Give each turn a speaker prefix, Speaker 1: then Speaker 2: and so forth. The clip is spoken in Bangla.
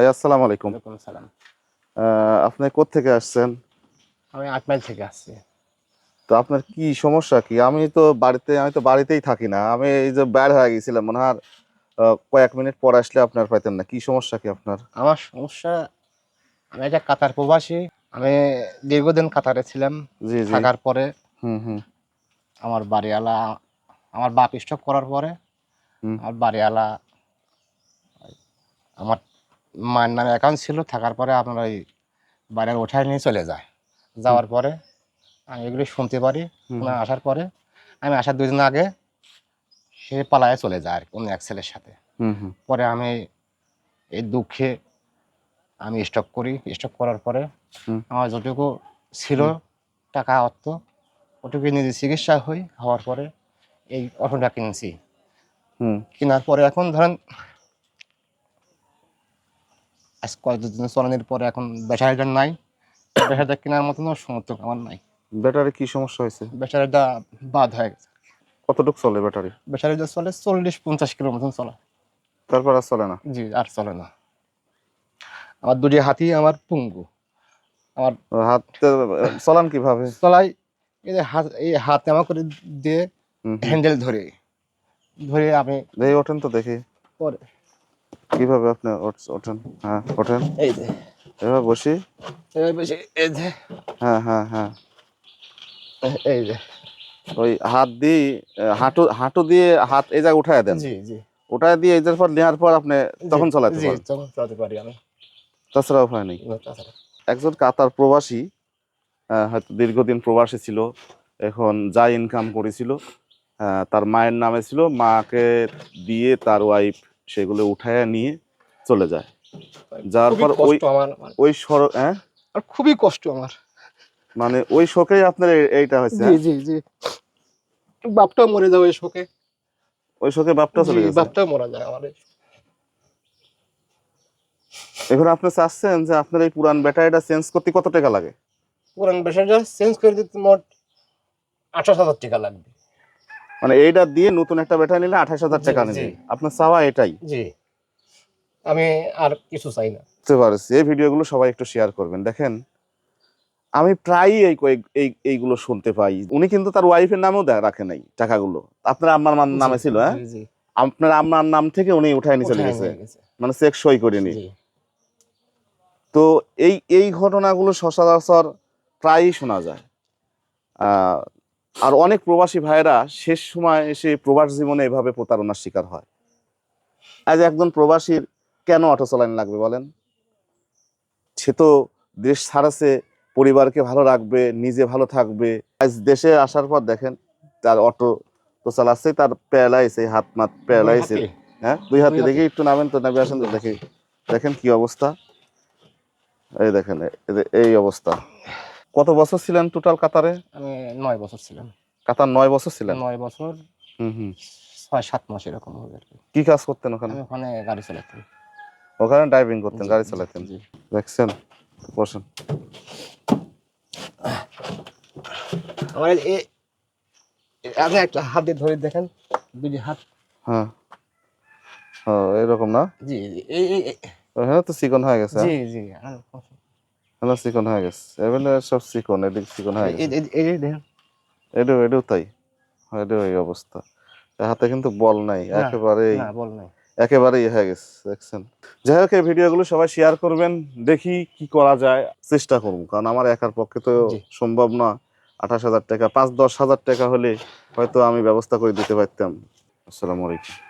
Speaker 1: ভাই আসসালামু আলাইকুম।
Speaker 2: সালাম
Speaker 1: আপনি কোত্থেকে আসছেন?
Speaker 2: আমি আট মাইল থেকে আসছি।
Speaker 1: তো আপনার কি সমস্যা কি? আমি তো বাড়িতে আমি তো বাড়িতেই থাকি না। আমি এই যে বের হয়ে গেছিলাম মনে হয় কয়েক মিনিট পর আসলে আপনার পাইতেন না। কি সমস্যা কি আপনার?
Speaker 2: আমার সমস্যা আমি একটা কাতার প্রবাসী। আমি দীর্ঘদিন কাতারে ছিলাম। থাকার পরে
Speaker 1: হুম হুম।
Speaker 2: আমার বাড়িওয়ালা আমার বাপ স্টপ করার পরে। আমার বাড়িওয়ালা আমার মায়ের নামে অ্যাকাউন্ট ছিল থাকার পরে আপনার ওই বাইরে ওঠায় নিয়ে চলে যায়। যাওয়ার পরে আমি এগুলি শুনতে পারি। ওনার আসার পরে আমি আসার দুদিন আগে সে পালায় চলে যায় আর অন্য এক ছেলের সাথে। পরে আমি এই দুঃখে আমি স্টক করি। স্টক করার পরে আমার যতটুকু ছিল টাকা অর্থ ওটুকু নিজে চিকিৎসা হই হওয়ার পরে এই অটোটা কিনছি।
Speaker 1: হুম।
Speaker 2: কেনার পরে এখন ধরেন আজ কয়েকদিন চলানোর পরে এখন ব্যাটারিটা নাই। ব্যাটারিটা কেনার মতন সমর্থক আমার নাই।
Speaker 1: ব্যাটারি কি সমস্যা হয়েছে?
Speaker 2: ব্যাটারিটা বাদ হয়ে গেছে।
Speaker 1: কতটুকু চলে ব্যাটারি?
Speaker 2: ব্যাটারিটা চলে চল্লিশ পঞ্চাশ কিলোর মতন চলে।
Speaker 1: তারপর আর চলে না?
Speaker 2: জি আর চলে না। আমার দুটি হাতি আমার পুঙ্গু। আমার
Speaker 1: হাতে চলান কীভাবে?
Speaker 2: তলায় এই যে হাত এই হাতে আমার করে দিয়ে। হ্যান্ডেল ধরে। ধরে আমি
Speaker 1: ওঠেন তো দেখি।
Speaker 2: পরে
Speaker 1: কীভাবে আপনি ওঠ- ওঠেন? হ্যাঁ ওঠেন।
Speaker 2: এই যে
Speaker 1: এবার বসি।
Speaker 2: এবার বেশি এই যে
Speaker 1: হ্যাঁ হ্যাঁ হ্যাঁ।
Speaker 2: এই যে
Speaker 1: ওই হাত দিয়ে হাঁটু হাঁটু দিয়ে হাত এই জায়গায় উঠায় দেন।
Speaker 2: জি জি।
Speaker 1: উঠায় দিয়ে এই পর নেওয়ার পর আপনি তখন চালাতে পারেন।
Speaker 2: তখন চালাতে পারি আমি।
Speaker 1: তাছাড়া উপায় নেই। একজন কাতার প্রবাসী আহ, হয়তো দীর্ঘদিন প্রবাসী ছিল এখন যা ইনকাম করেছিল আহ, তার মায়ের নামে ছিল মাকে দিয়ে তার ওয়াইফ সেগুলো উঠায় নিয়ে চলে যায়। যার পর ওই
Speaker 2: আমার-
Speaker 1: ওই সর হ্যাঁ?
Speaker 2: আর খুবই কষ্ট আমার।
Speaker 1: মানে ওই শোকেই আপনার এইটা হয়েছে
Speaker 2: জি
Speaker 1: হ্যাঁ?
Speaker 2: জি জি। বাপটাও মরে যাবে এই শোকে।
Speaker 1: ওই শোকে বাপটা চলে গেছে?
Speaker 2: বাপটাও মারা যায় আমার
Speaker 1: এখন আপনি চাচ্ছেন যে আপনার এই পুরান ব্যাটারিটা চেঞ্জ করতে কত টাকা লাগে?
Speaker 2: পুরান বেসাটা চেঞ্জ করে দিতে মোট আঠাশ হাজার টাকা লাগবে।
Speaker 1: মানে এইটা দিয়ে নতুন একটা ব্যাটারি নিলে আঠাশ হাজার টাকা। নিবে আপনার চাওয়া এটাই।
Speaker 2: জি। আমি আর কিছু চাই না।
Speaker 1: বুঝতে পারছি। এই ভিডিওগুলো সবাই একটু শেয়ার করবেন। দেখেন আমি প্রায়ই এই এই এইগুলো শুনতে পাই। উনি কিন্তু তার ওয়াইফের নামেও রাখে নাই টাকাগুলো। আপনার আম্মার নামে ছিল হ্যাঁ? আপনার আম্মার নাম থেকে উনি উঠায় নিয়ে চলে গেছে। মানে চেক সই করেনি তো এই এই ঘটনাগুলো সচরাচর প্রায়ই শোনা যায়। আহ, আর অনেক প্রবাসী ভাইয়েরা শেষ সময় এসে প্রবাস জীবনে এভাবে প্রতারণার শিকার হয়। আজ একজন প্রবাসীর কেন অটো চালান লাগবে বলেন? সে তো দেশ ছাড়াছে পরিবারকে ভালো রাখবে নিজে ভালো থাকবে। আজ দেশে আসার পর দেখেন তার অটো তো চালাচ্ছে তার প্যালাইছে হাত মাত প্যালাইছে হ্যাঁ দুই হাতে। দেখি একটু নামেন তো নামে আসেন তো দেখি। দেখেন কি অবস্থা। এই দেখেন এই অবস্থা। কত বছর ছিলেন টোটাল কাতারে?
Speaker 2: আমি নয় বছর ছিলাম।
Speaker 1: কাতার নয় বছর ছিলেন?
Speaker 2: নয় বছর
Speaker 1: হুম হুম।
Speaker 2: ছয় সাত মাস এরকম হবে আর কি।
Speaker 1: কি কাজ করতেন ওখানে?
Speaker 2: আমি ওখানে গাড়ি চালাতাম।
Speaker 1: ওখানে ড্রাইভিং করতেন গাড়ি চালাতেন?
Speaker 2: জি।
Speaker 1: দেখছেন বসেন।
Speaker 2: আমার এই- এই আপনি একটা হাত দিয়ে ধরে দেখেন দুটি হাত।
Speaker 1: হ্যাঁ। ও এরকম না?
Speaker 2: জি জি এই
Speaker 1: ওখানে তো চিকন হয়ে গেছে
Speaker 2: জি জি
Speaker 1: চিকন হয়ে গেছে। এবারে সব চিকন এদিক চিকন হয়ে গেছে।
Speaker 2: এই- এই- এই দেখেন
Speaker 1: এটাও এটাও তাই। এটাও এই অবস্থা। হাতে কিন্তু বল নাই
Speaker 2: বল নাই।
Speaker 1: একেবারেই হয়ে গেছে দেখছেন। যাই হোক এই ভিডিওগুলো সবাই শেয়ার করবেন দেখি কি করা যায় চেষ্টা করব। কারণ আমার একার পক্ষে তো সম্ভব না। আঠাশ হাজার টাকা পাঁচ দশ হাজার টাকা হলে হয়তো আমি ব্যবস্থা করে দিতে পারতাম। আসসালামু আলাইকুম।